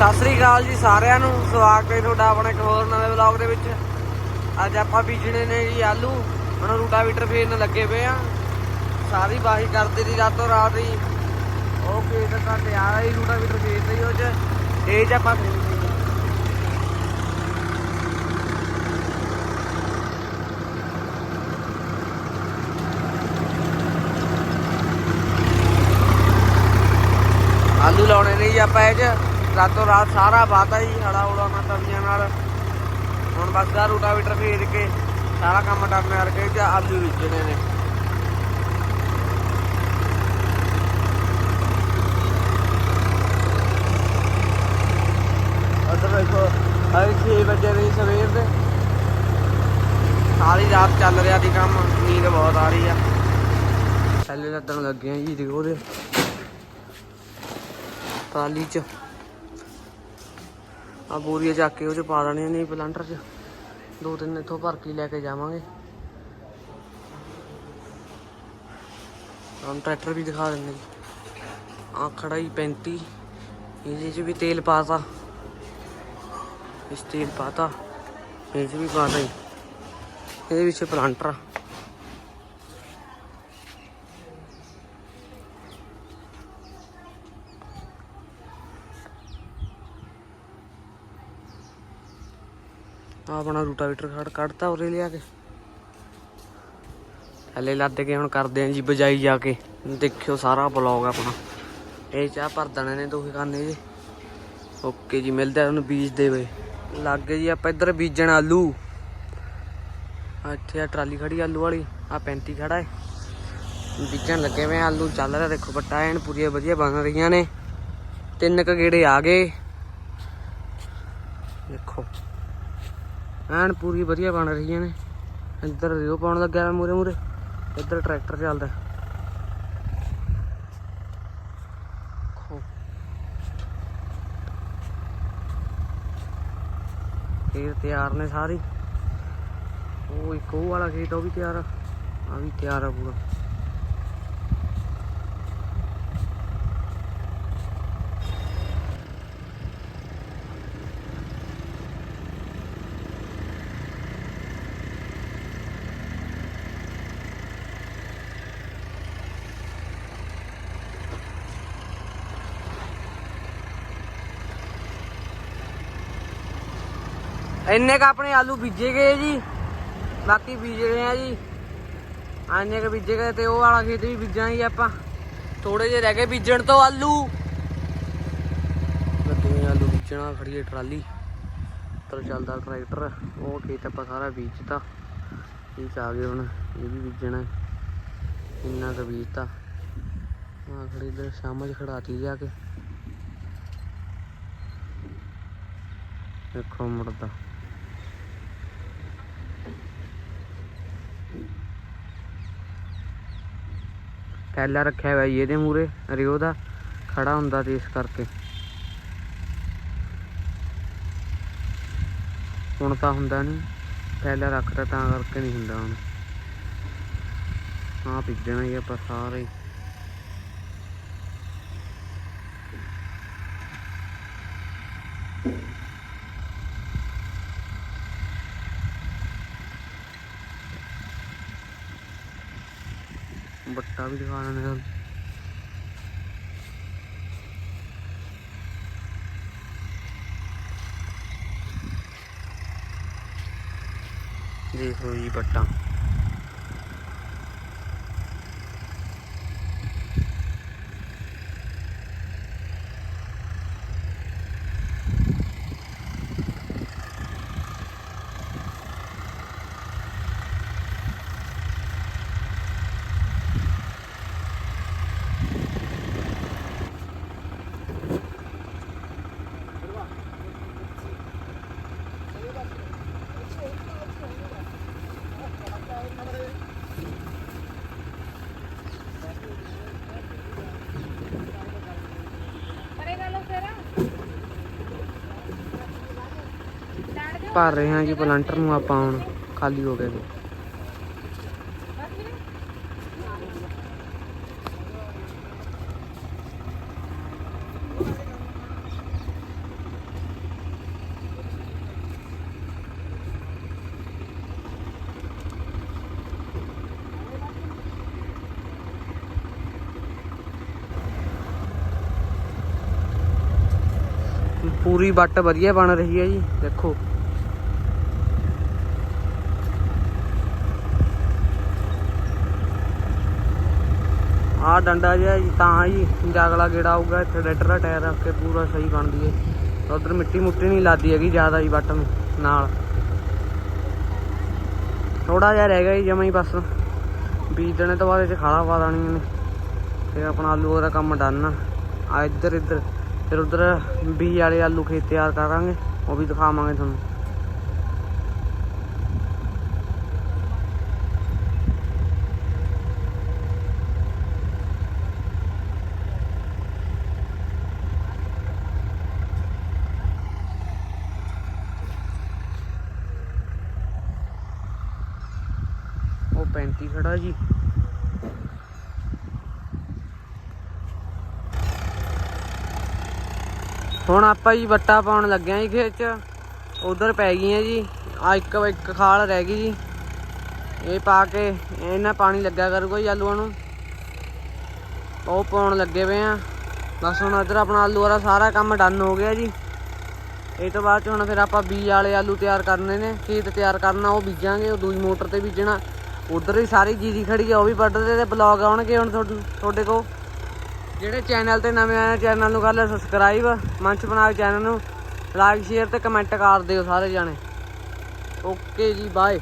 ਸਤਿ ਸ੍ਰੀ ਅਕਾਲ ਜੀ ਸਾਰਿਆਂ ਨੂੰ, ਸਵਾਗਤ ਹੈ ਤੁਹਾਡਾ ਆਪਣੇ ਇੱਕ ਹੋਰ ਨਵੇਂ ਵਲੌਗ ਦੇ ਵਿੱਚ। ਅੱਜ ਆਪਾਂ ਬੀਜਣੇ ਨੇ ਜੀ ਆਲੂ, ਹੁਣ ਰੂਟਾਵੀਟਰ ਫੇਰਨ ਲੱਗੇ ਪਏ ਆ। ਸਾਰੀ ਬਾਹੀ ਕਰਦੇ ਦੀ ਰਾਤੋਂ ਰਾਤ ਹੀ। ਉਹ ਖੇਤ ਤਾਂ ਤਿਆਰ ਹੈ ਰੂਟਾਵੀਟਰ ਫੇਰਦੇ ਹੀ ਉਹ ਚ। ਇਹ ਚ ਆਪਾਂ ਆਲੂ ਲਾਉਣੇ ਨੇ ਜੀ ਆਪਾਂ ਇਹ ਚ। ਰਾਤੋਂ ਰਾਤ ਸਾਰਾ ਵਾਤਾ ਜੀ ਹੜਾ ਉੜਾ ਨਾ ਤਵੀਆਂ ਨਾਲ। ਹੁਣ ਬਸ ਦਾ ਰੂਟਾਵੀਟਰ ਫੇਰ ਕੇ ਸਾਰਾ ਕੰਮ ਕਰਨੇ ਕਰਕੇ ਤੇ ਆਲੂ ਬੀਜਣੇ ਨੇ। ਉਧਰ ਦੇਖੋ ਹਰ 6 ਵਜੇ ਦੀ ਸਵੇਰ ਦੇ। ਸਾਰੀ ਰਾਤ ਚੱਲ ਰਿਹਾ ਦੀ ਕੰਮ, ਨੀਂਦ ਬਹੁਤ ਆ ਰਹੀ ਆ। ਥੱਲੇ ਲੱਦਣ ਲੱਗੇ ਆ ਜੀ ਦੇਖੋ ਉਹਦੇ। ਟਰਾਲੀ ਚ। ਆ ਬੋਰੀਆ ਚੱਕ ਕੇ ਉਹ ਚ ਪਾ ਦੇਣੀਆਂ ਨੇ ਪਲਾਂਟਰ ਚ। ਦੋ ਤਿੰਨ ਇੱਥੋਂ ਭਰ ਕੇ ਲੈ ਕੇ ਜਾਵਾਂਗੇ। ਹੁਣ ਟਰੈਕਟਰ ਵੀ ਦਿਖਾ ਦਿੰਦੇ ਜੀ। ਆ ਖੜਾ ਹੀ 35 ਇਹਦੇ ਚ ਵੀ ਤੇਲ ਪਾਤਾ। ਇਸ ਤੇਲ ਪਾਤਾ। ਇਹ ਚ ਵੀ ਪਾਤਾ ਜੀ। ਇਹਦੇ ਵਿੱਚ ਪਲਾਂਟਰ ਆ ਆਹ ਆਪਣਾ ਰੂਟਾਵੀਟਰ ਖੜ ਕੱਢਤਾ ਉਰੇ ਲਿਆ ਕੇ। ਥੱਲੇ ਲੱਦ ਕੇ ਹੁਣ ਕਰਦੇ ਆਂ ਜੀ ਬਜਾਈ ਜਾ ਕੇ। ਦੇਖਿਓ ਸਾਰਾ ਬਲੌਗ ਆਪਣਾ। ਇਹ ਚਾਹ ਭਰ ਦੇਣੇ ਨੇ ਦੋਹੇ ਖਾਨੇ ਜੀ। ਓਕੇ ਜੀ, ਮਿਲਦਾ ਉਹਨੂੰ ਬੀਜ ਦੇਵੇ ਲੱਗ ਗਏ ਜੀ ਆਪਾਂ ਇੱਧਰ ਬੀਜਣ ਆਲੂ। ਇੱਥੇ ਆ ਟਰਾਲੀ ਖੜੀ ਆਲੂ ਵਾਲੀ। ਆ 35 ਖੜਾ ਹੈ ਬੀਜਣ ਲੱਗੇ ਵੇ ਆਲੂ। ਚੱਲ ਰਿਹਾ ਦੇਖੋ ਬੱਟਾ ਐਨ ਪੂਰੀਆਂ ਵਧੀਆ ਬਣ ਰਹੀਆਂ ਨੇ। ਤਿੰਨ ਕ ਗੇੜੇ ਆ ਗਏ। ਦੇਖੋ। ਐਨ ਪੂਰੀ ਵਧੀਆ ਬਣ ਰਹੀਆਂ ਨੇ। ਇੱਧਰ ਰਿਓ ਪਾਉਣ ਲੱਗਿਆ ਮੂਰੇ ਮੂਰੇ ਇੱਧਰ ਟਰੈਕਟਰ ਚੱਲਦਾ। ਖੇਤ ਤਿਆਰ ਨੇ ਸਾਰੀ। ਉਹ ਇੱਕ ਉਹ ਵਾਲਾ ਖੇਤ ਉਹ ਵੀ ਤਿਆਰ ਆ। ਆ ਵੀ ਤਿਆਰ ਆ ਪੂਰਾ। ਇੰਨੇ ਕ ਆਪਣੇ ਆਲੂ ਬੀਜੇ ਗਏ ਜੀ, ਬਾਕੀ ਬੀਜ ਰਹੇ ਆ ਜੀ। ਇੰਨੇ ਕ ਬੀਜੇ ਗਏ ਤੇ ਉਹ ਵਾਲਾ ਖੇਤ ਵੀ ਬੀਜਾਂਗੇ ਆਪਾਂ। ਥੋੜੇ ਜਿਹੇ ਰਹਿ ਗਏ ਬੀਜਣ ਤੋਂ ਆਲੂ। ਲੱਗੇ ਆਲੂ ਬੀਜਣਾ ਖੜੀ ਹੈ ਟਰਾਲੀ। ਉੱਪਰ ਚੱਲਦਾ ਟਰੈਕਟਰ, ਉਹ ਖੇਤ ਆਪਾਂ ਸਾਰਾ ਬੀਜਤਾ। ਇਹ ਆ ਗਏ ਹੁਣ, ਇਹ ਵੀ ਬੀਜਣਾ ਇੰਨਾ ਕ ਬੀਜਤਾ। ਆ ਖੜੀ ਇਧਰ, ਸ਼ਾਮਾਂ 'ਚ ਖੜਾਤੀ ਜਾ ਕੇ। ਦੇਖੋ ਮੁੜਦਾ। ਥੈਲਾ ਰੱਖਿਆ ਹੋਇਆ ਜੀ ਇਹਦੇ ਮੂਰੇ ਰਿਓ ਦਾ ਖੜਾ ਹੁੰਦਾ ਤੇ ਇਸ ਕਰਕੇ। ਹੁਣ ਤਾਂ ਹੁੰਦਾ ਨਹੀਂ ਥੈਲਾ ਰੱਖਦਾ ਤਾਂ ਕਰਕੇ ਨਹੀਂ ਹੁੰਦਾ ਹੁਣ। ਹਾਂ ਭਿੱਜਣਾ ਹੀ ਆਪਾਂ ਸਾਰੇ। ਬੱਟਾ ਵੀ ਦਿਖਾ ਦਿੰਦੇ ਹਨ ਦੇਖੋ ਜੀ ਬੱਟਾ। भर रहे हैं जी पलंटर आप खाली हो गए पूरी बट वजिए बन रही है जी देखो ਆ ਡੰਡਾ ਜਿਹਾ ਜੀ, ਤਾਂ ਜੀ ਜਾਗਲਾ ਗੇੜਾ ਆਊਗਾ, ਇੱਥੇ ਡੈਟਰ ਦਾ ਟਾਇਰ ਰੱਖ ਕੇ ਪੂਰਾ ਸਹੀ ਬਣਦੀ ਹੈ ਉਧਰ ਮਿੱਟੀ ਮੁੱਟੀ ਨਹੀਂ ਲਾਦੀ ਹੈਗੀ ਜ਼ਿਆਦਾ ਜੀ ਵੱਟ ਨੂੰ, ਨਾਲ। ਥੋੜਾ ਜਿਹਾ ਰਹਿ ਗਿਆ ਜੀ ਜਮਾਂ ਹੀ ਬਸ। ਬੀਜ ਦੇਣੇ ਤੋਂ ਬਾਅਦ ਇਹ 'ਚ ਖਾਲਾ ਪਾ ਦੇਣੀ ਨੇ। ਫਿਰ ਆਪਣਾ ਆਲੂ ਦਾ ਕੰਮ ਡਨ ਆ ਇੱਧਰ ਇੱਧਰ। ਫਿਰ ਉਧਰ ਬੀਜ ਵਾਲੇ ਆਲੂ ਖੇਤ ਤਿਆਰ ਕਰਾਂਗੇ, ਉਹ ਵੀ ਦਿਖਾਵਾਂਗੇ ਤੁਹਾਨੂੰ। 35 ਖੜਾ ਜੀ। ਹੁਣ ਆਪਾਂ ਜੀ ਵੱਟਾ ਪਾਉਣ ਲੱਗਿਆ ਜੀ ਖੇਤ ਚ। ਉਧਰ ਪੈ ਗਈਆਂ ਜੀ। ਆ ਇੱਕ ਇੱਕ ਖਾਲ ਰਹਿ ਗਈ ਜੀ। ਇਹ ਪਾ ਕੇ ਇਹਨਾਂ ਪਾਣੀ ਲੱਗਿਆ ਕਰੂਗਾ ਜੀ ਆਲੂਆਂ ਨੂੰ। ਉਹ ਪਾਉਣ ਲੱਗੇ ਪਏ ਆ। ਬਸ ਹੁਣ ਇੱਧਰ ਆਪਣਾ ਆਲੂ ਵਾਲਾ ਸਾਰਾ ਕੰਮ ਡਨ ਹੋ ਗਿਆ ਜੀ। ਇਹ ਤੋਂ ਬਾਅਦ ਚ ਹੁਣ ਫਿਰ ਆਪਾਂ ਬੀਜ ਵਾਲੇ ਆਲੂ ਤਿਆਰ ਕਰਨੇ ਨੇ। ਖੇਤ ਤਿਆਰ ਕਰਨਾ, ਉਹ ਬੀਜਾਂਗੇ। ਉਹ ਦੂਜੀ ਮੋਟਰ ਤੇ ਬੀਜਣਾ। ਉਧਰ ਵੀ ਸਾਰੀ ਜੀਰੀ ਖੜੀ ਆ, ਉਹ ਵੀ ਵੱਢਦੇ ਤੇ ਬਲੌਗ ਆਉਣਗੇ ਹੁਣ ਤੁਹਾਡੇ- ਕੋਲ। ਜਿਹੜੇ ਚੈਨਲ ਤੇ ਨਵੇਂ ਆਏ ਚੈਨਲ ਨੂੰ ਕਰ ਲਿਓ ਸਬਸਕ੍ਰਾਈਬ ਮੰਚ ਬਣਾ ਕੇ ਚੈਨਲ ਨੂੰ। ਲਾਈਕ ਸ਼ੇਅਰ ਤੇ ਕਮੈਂਟ ਕਰ ਦਿਓ ਸਾਰੇ ਜਾਣੇ। ਓਕੇ ਜੀ ਬਾਏ